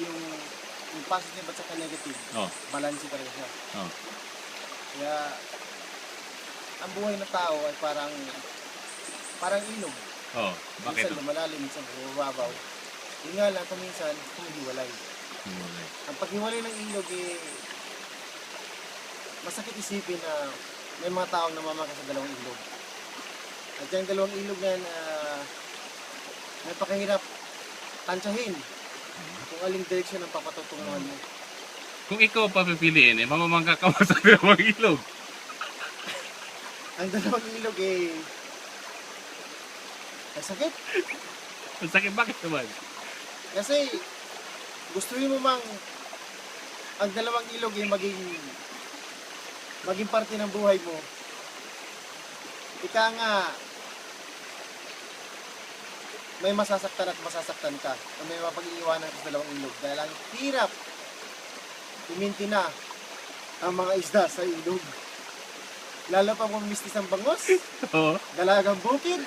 yung, yung positive at saka negative, Oh, balance talaga siya. oh. Kaya, ang buhay ng tao ay parang, parang ilog. Oh, bakit? Minsan lumalalim, minsan bumababaw. Yun nga lang, kung minsan, humihiwalay. Hmm. Ang paghiwalay ng ilog, eh, masakit isipin na may mga taong namamaka sa dalawang ilog. At yung dalawang ilog na yan, ah, may pakahirap tansyahin kung aling direksyon ang papatutunguhan mo. Kung ikaw papipiliin, eh, mamamangka ka mo sa dalawang ilog. Ang dalawang ilog eh, ang sakit. Ang sakit, bakit naman? Kasi gustuhin mo mang ang dalawang ilog ay maging maging parte ng buhay mo. Ika nga may masasaktan at masasaktan ka o may mapag-iiwanan sa dalawang ilog dahil ang hirap iminti na ang mga isda sa ilog. Lalo pa kung mistis ang bangos, Oo. dalagang bukid,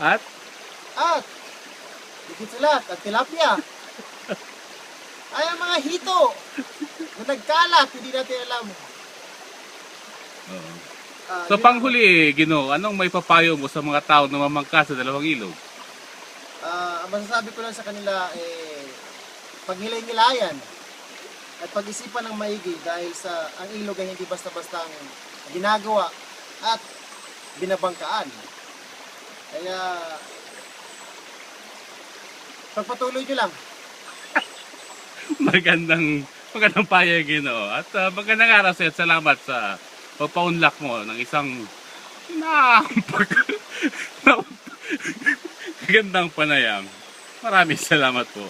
At? at sa lahat, at tilapia. Ay, ang mga hito na nagkalat, hindi natin alam. Ah, So yun- panghuli, Gino, anong may papayo mo sa mga tao na mamangka sa dalawang ilog? Ah, ang masasabi ko lang sa kanila, eh, paghilay-hilayan at pag-isipan ng maigi dahil sa ang ilog ay hindi basta-basta ang ginagawa at binabangkaan. Kaya, pagpatuloy nyo lang. magandang magandang payo, Gino. At uh, magandang araw sa'yo at salamat sa pagpaunlak mo ng isang naampak na magandang panayam. Maraming salamat po.